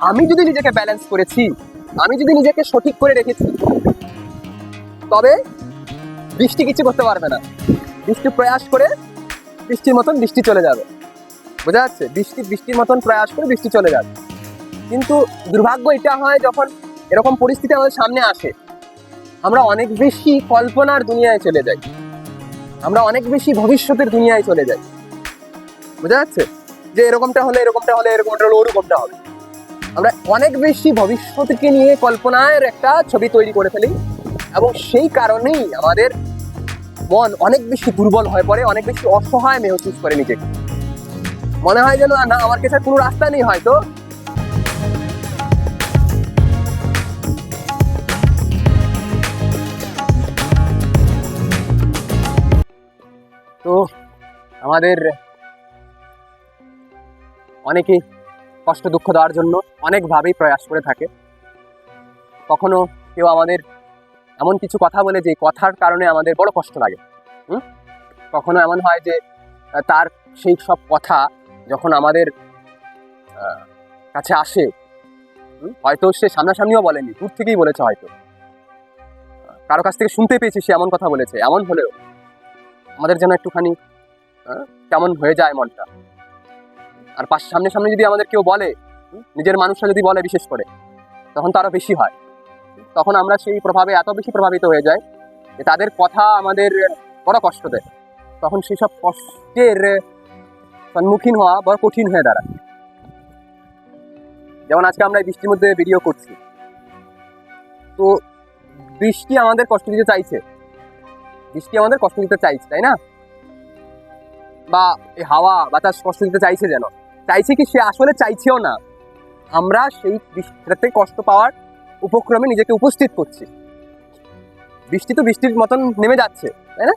আমি যদি নিজেকে ব্যালেন্স করেছি, আমি যদি নিজেকে সঠিক করে রেখেছি, তবে বৃষ্টি কিছু করতে পারবে না। বৃষ্টি প্রয়াস করে বৃষ্টির মতন বৃষ্টি চলে যাবে। বোঝা যাচ্ছে? বৃষ্টি, বৃষ্টির মতন প্রয়াস করে বৃষ্টি চলে যাবে। কিন্তু দুর্ভাগ্য এটা হয় যখন এরকম পরিস্থিতি আমাদের সামনে আসে। আমরা অনেক বেশি কল্পনার দুনিয়ায় চলে যাই। আমরা অনেক বেশি ভবিষ্যতের দুনিয়ায় চলে যাই। বোঝা যাচ্ছে? যে এরকমটা হলে এরকমটা হলে এরকমটা হলে ওরকমটা হবে। আমরা অনেক বেশি ভবিষ্যৎকে নিয়ে কল্পনার একটা ছবি তৈরি করে ফেলি, এবং সেই কারণেই আমাদের মন অনেক বেশি দুর্বল হয়ে পড়ে, অনেক বেশি অসহায় মেহসুস করে নিজেকে। মনে হয় যেন, না, আমার কাছে কোনো রাস্তা নেই হয়তো। তো, আমাদের অনেকেই কষ্ট দুঃখ দেওয়ার জন্য অনেকভাবেই প্রয়াস করে থাকে। কখনো কেউ আমাদের এমন কিছু কথা বলে যে কথার কারণে আমাদের বড় কষ্ট লাগে। হুম? কখনো এমন হয় যে তার সেই সব কথা যখন আমাদের কাছে আসে হয়তো সে সামনাসামনিও বলেনি, দূর থেকেই বলেছে হয়তো। কারও কাছ থেকে শুনতে পেয়েছি সে এমন কথা বলেছে, এমন হলেও আমাদের যেন একটুখানি কেমন হয়ে যায় মনটা। আর পাশ সামনে সামনে যদি আমাদের কেউ বলে নিজের মানুষরা যদি বলে বিশেষ করে, তখন তো বেশি হয়। তখন আমরা সেই প্রভাবে এত বেশি প্রভাবিত হয়ে যাই যে তাদের কথা আমাদের বড় কষ্ট দেয়। তখন সেই সব কষ্টের সম্মুখীন হওয়া বড় কঠিন হয়ে দাঁড়ায়। যেমন আজকে আমরা এই বৃষ্টির মধ্যে ভিডিও করছি। তো বৃষ্টি আমাদের কষ্ট দিতে চাইছে। বৃষ্টি আমাদের কষ্ট দিতে চাইছে, তাই না? বা এই হাওয়া, বাতাস কষ্ট দিতে চাইছে যেন। চাইছে কি সে আসলে চাইছেও না। আমরা সেই বৃষ্টিতে কষ্ট পাওয়ার উপক্রমে নিজেকে উপস্থিত করছি। বৃষ্টি তো বৃষ্টির মতন নেমে যাচ্ছে, তাই না?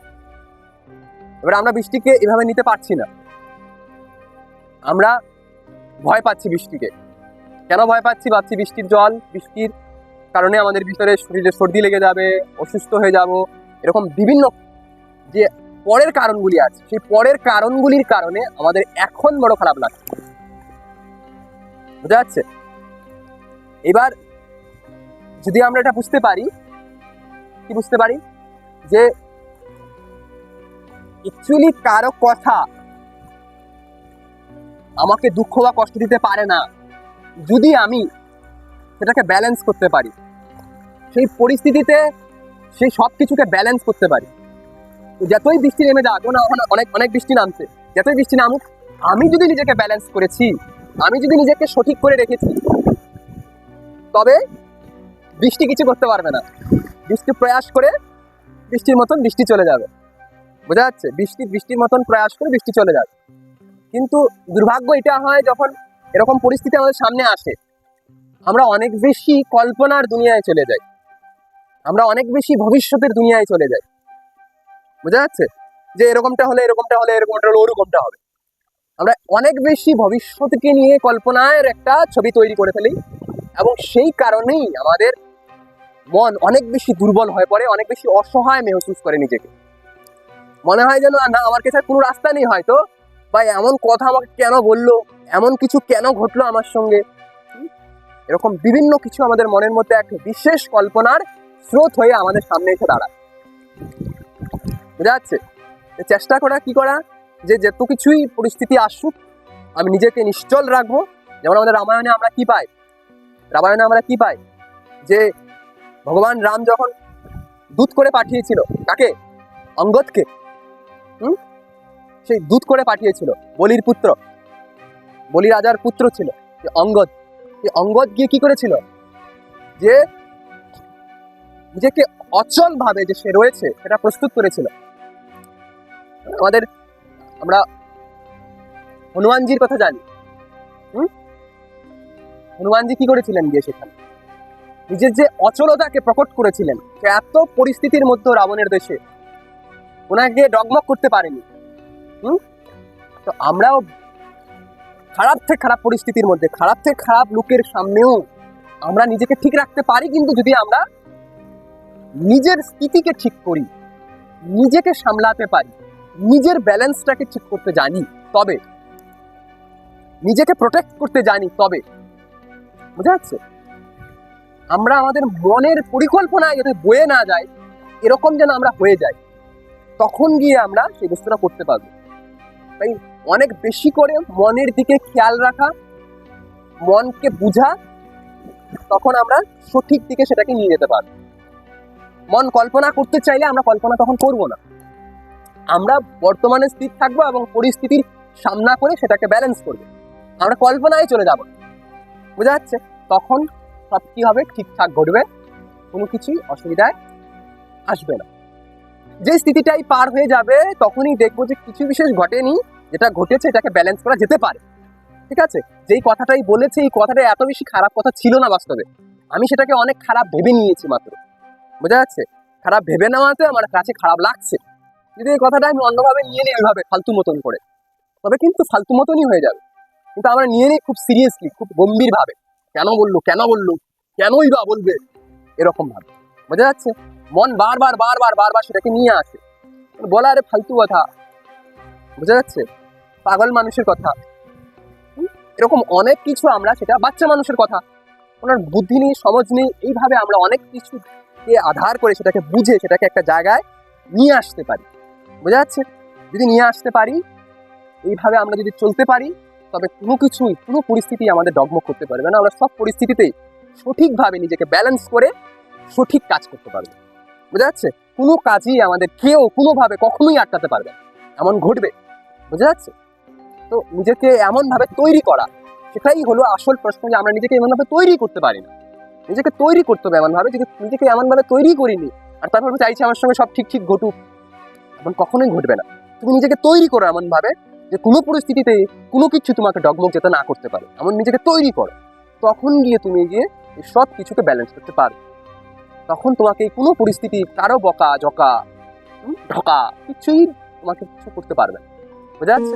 এবার আমরা বৃষ্টিকে এভাবে নিতে পারছি না। আমরা ভয় পাচ্ছি বৃষ্টিকে। কেন ভয় পাচ্ছি? ভাবছি বৃষ্টির জল, বৃষ্টির কারণে আমাদের ভিতরে শরীরে সর্দি লেগে যাবে, অসুস্থ হয়ে যাব, এরকম বিভিন্ন যে পরের কারণগুলি আছে। সেই পরের কারণগুলির কারণে আমাদের এখন বড় খারাপ লাগছে। বোঝা যাচ্ছে এবার যদি আমরা এটা বুঝতে পারি, কি বুঝতে পারি? যে অ্যাকচুয়ালি কারও কথা আমাকে দুঃখ বা কষ্ট দিতে পারে না। যদি আমি সেটাকে ব্যালেন্স করতে পারি, সেই পরিস্থিতিতে সেই সব কিছুকে ব্যালেন্স করতে পারি যতই বৃষ্টি নেমে যাক না অনেক অনেক বৃষ্টি নামছে। যতই বৃষ্টি নামুক, আমি যদি নিজেকে ব্যালেন্স করেছি, আমি যদি নিজেকে সঠিক করে রেখেছি, তবে বৃষ্টি কিছু করতে পারবে না। বৃষ্টি প্রয়াস করে বৃষ্টির মতন বৃষ্টি চলে যাবে। বোঝা যাচ্ছে? বৃষ্টি, বৃষ্টির মতন প্রয়াস করে বৃষ্টি চলে যাবে। কিন্তু দুর্ভাগ্য এটা হয় যখন এরকম পরিস্থিতি আমাদের সামনে আসে। আমরা অনেক বেশি কল্পনার দুনিয়ায় চলে যাই। আমরা অনেক বেশি ভবিষ্যতের দুনিয়ায় চলে যাই। বোঝা যাচ্ছে? যে এরকমটা হলে এরকমটা হলে এরকমটা হলে ওরকমটা হবে। আমরা অনেক বেশি ভবিষ্যৎকে নিয়ে কল্পনার একটা ছবি তৈরি করে ফেলি এবং সেই কারণেই আমাদের মন অনেক বেশি দুর্বল হয়ে পড়ে, অনেক বেশি অসহায় মেহসুস করে নিজেকে। মনে হয় যেন, না, আমার কাছে কোনো রাস্তা নেই হয়তো। বা এমন কথা আমাকে কেন বলল? এমন কিছু কেন ঘটলো আমার সঙ্গে? এরকম বিভিন্ন কিছু আমাদের মনের মধ্যে এক বিশেষ কল্পনার স্রোত হয়ে আমাদের সামনে এসে দাঁড়ায়। বোঝা যাচ্ছে? চেষ্টা করা, কি করা? যে যত কিছুই পরিস্থিতি আসুক, আমি নিজেকে নিশ্চল রাখব। যেমন আমাদের রামায়ণে আমরা কি পাই? রামায়ণে আমরা কি পাই? যে ভগবান রাম যখন দূত করে পাঠিয়েছিল, কাকে? অঙ্গদকে। হুম? সেই দূত করে পাঠিয়েছিল, বলির পুত্র। বলি রাজার পুত্র ছিল অঙ্গদ। এই অঙ্গদ গিয়ে কি করেছিল? যে নিজেকে অচল ভাবে যে সে রয়েছে, সেটা প্রস্তুত করেছিল। আমাদের আমরা হনুমানজির কথা জানি। হুম? হনুমানজি কি করেছিলেন গিয়ে সেখানে? নিজের যে অচলতাকে প্রকট করেছিলেন এত পরিস্থিতির মধ্যে রাবণের দেশে ওনাকে ডগমগ করতে পারেনি। হুম? তো আমরাও খারাপ থেকে খারাপ পরিস্থিতির মধ্যে, খারাপ থেকে খারাপ লোকের সামনেও আমরা নিজেকে ঠিক রাখতে পারি, কিন্তু যদি আমরা নিজের স্থিতিকে ঠিক করি, নিজেকে সামলাতে পারি নিজের ব্যালেন্সটাকে ঠিক করতে জানি তবে নিজেকে প্রোটেক্ট করতে জানি তবে। বোঝা যাচ্ছে? আমরা আমাদের মনের পরিকল্পনায় যাতে বয়ে না যায় এরকম যেন আমরা হয়ে যাই, তখন গিয়ে আমরা সেই বস্তুটা করতে পারব। তাই অনেক বেশি করে মনের দিকে খেয়াল রাখা, মনকে বুঝা, তখন আমরা সঠিক দিকে সেটাকে নিয়ে যেতে পারব। মন কল্পনা করতে চাইলে আমরা কল্পনা তখন করব না। আমরা বর্তমানে স্থির থাকব এবং পরিস্থিতির সামনা করে সেটাকে ব্যালেন্স করব। আমরা কল্পনায় চলে যাব। বোঝা যাচ্ছে? তখন সব কি হবে? ঠিকঠাক ঘটবে? কোনো কিছুই অসুবিধায় আসবে না। যে স্থিতিটাই পার হয়ে যাবে, তখনই দেখব যে কিছু বিশেষ ঘটেনি, যেটা ঘটেছে এটাকে ব্যালেন্স করা যেতে পারে। ঠিক আছে? যেই কথাটাই বলেছে, এই কথাটা এত বেশি খারাপ কথা ছিল না বাস্তবে। আমি সেটাকে অনেক খারাপ ভেবে নিয়েছি মাত্র। বোঝা যাচ্ছে? খারাপ ভেবে নেওয়াতে আমার কাছে খারাপ লাগছে। যদি এই কথাটা আমি অন্যভাবে নিয়ে নিই ওইভাবে ফালতু মতন করে। তবে কিন্তু ফালতু মতনই হয়ে যাবে। কিন্তু আমরা নিয়ে নিই খুব সিরিয়াসলি খুব গম্ভীর ভাবে কেন বলল কেন বলল, কেনই বা বলবে? এরকম ভাবে বোঝা যাচ্ছে? মন বারবার বারবার বারবার সেটাকে নিয়ে আসে। বলা, আরে, ফালতু কথা। বোঝা যাচ্ছে? পাগল মানুষের কথা। এরকম অনেক কিছু আমরা সেটা বাচ্চা মানুষের কথা। ওনার বুদ্ধি নেই, সমজ নেই, এইভাবে আমরা অনেক কিছুকে আধার করে সেটাকে বুঝে, সেটাকে একটা জায়গায় নিয়ে আসতে পারি। বোঝা যাচ্ছে? যদি নিয়ে আসতে পারি, এইভাবে আমরা যদি চলতে পারি, তবে কোনো কিছুই, কোনো পরিস্থিতি আমাদের ডগমগ করতে পারবে না। আমরা সব পরিস্থিতিতেই সঠিকভাবে নিজেকে ব্যালেন্স করে সঠিক কাজ করতে পারবে। বোঝা যাচ্ছে? কোনো কাজই আমাদের কেউ কোনোভাবে কখনোই আটকাতে পারবে। এমন ঘটবে। বোঝা যাচ্ছে? তো নিজেকে এমনভাবে তৈরি করা, সেটাই হলো আসল প্রশ্ন যে আমরা নিজেকে এমনভাবে তৈরি করতে পারি না। নিজেকে তৈরি করতে হবে এমনভাবে যে নিজেকে এমনভাবে তৈরি করিনি, আর তারপর চাইছি আমার সঙ্গে সব ঠিক ঠিক ঘটুক। এমন কখনোই ঘটবে না। তুমি নিজেকে তৈরি করো এমনভাবে যে কোনো পরিস্থিতিতে কোনো কিছু তোমাকে ডগমগ যেতে না করতে পারে। এমন নিজেকে তৈরি করো। তখন গিয়ে তুমি গিয়ে সব কিছুকে ব্যালেন্স করতে পারো তখন তোমাকে কোনো পরিস্থিতি কারও বকা জকা ঢকা, কিছুই তোমাকে কিছু করতে পারবে না। বোঝা যাচ্ছে?